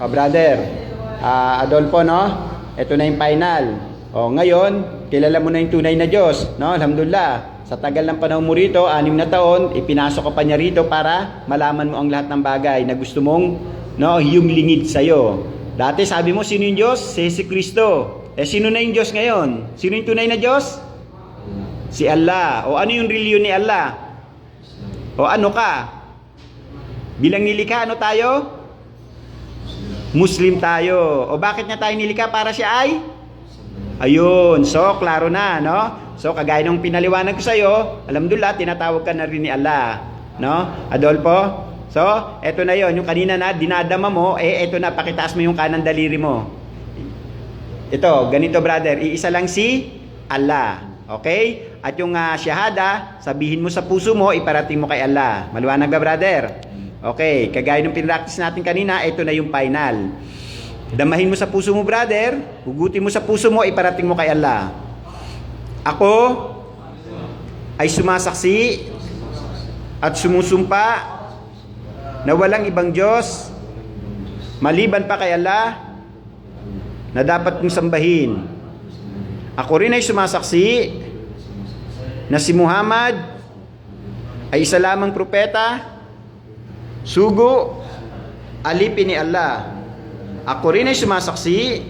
O brother, ah, Adolfo, no? Ito na yung final. O ngayon, kilala mo na yung tunay na Diyos, no? Alhamdulillah. Sa tagal ng panahon mo rito, anim na taon, ipinasok ka pa niya rito para malaman mo ang lahat ng bagay na gusto mong no, yung lingid sa'yo. Dati sabi mo, sino yung Diyos? Si Jesus Kristo. Eh, sino na yung Diyos ngayon? Sino yung tunay na Diyos? Si Allah. O ano yung reliyon ni Allah? O ano ka? Bilang nilikha, ano tayo? Muslim tayo. O bakit niya tayo nilikha para siya ay? Ayun. So, klaro na, no? So, kagaya ng pinaliwanag ko sa'yo, alhamdulillah, tinatawag ka na rin ni Allah. No? Adolfo? So, eto na yon Yung kanina na, dinadama mo, eh, eto na, pakitaas mo yung kanang daliri mo. Ito, ganito brother, iisa lang si Allah. Okay? At yung ah, shahada, sabihin mo sa puso mo, iparating mo kay Allah. Maliwanag ba brother? Okay, kagaya ng pinractice natin kanina, ito na yung final. Damahin mo sa puso mo brother, hugutin mo sa puso mo, iparating mo kay Allah. Ako ay sumasaksi at sumusumpa na walang ibang Diyos maliban pa kay Allah na dapat mong sambahin. Ako rin ay sumasaksi na si Muhammad ay isa lamang propeta, sugo, alipin ni Allah. Ako rin ay sumasaksi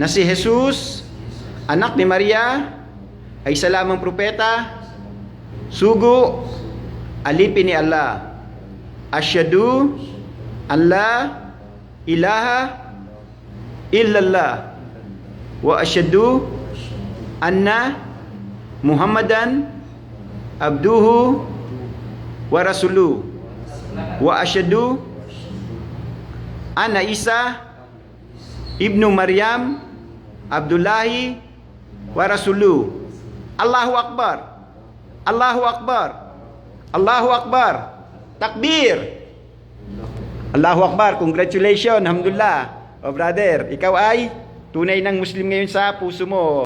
na si Jesus, anak ni Maria, ay isa lamang propeta, sugo, alipin ni Allah. Asyadu, Allah, ilaha, illallah wa asyhadu anna Muhammadan abduhu wa rasuluh wa asyhadu anna Isa ibnu Maryam Abdullahi wa rasuluh Allahu akbar. Allahu akbar. Allahu akbar. Takbir. Allahu akbar. Congratulations alhamdulillah. O brother, ikaw ay tunay ng Muslim ngayon sa puso mo.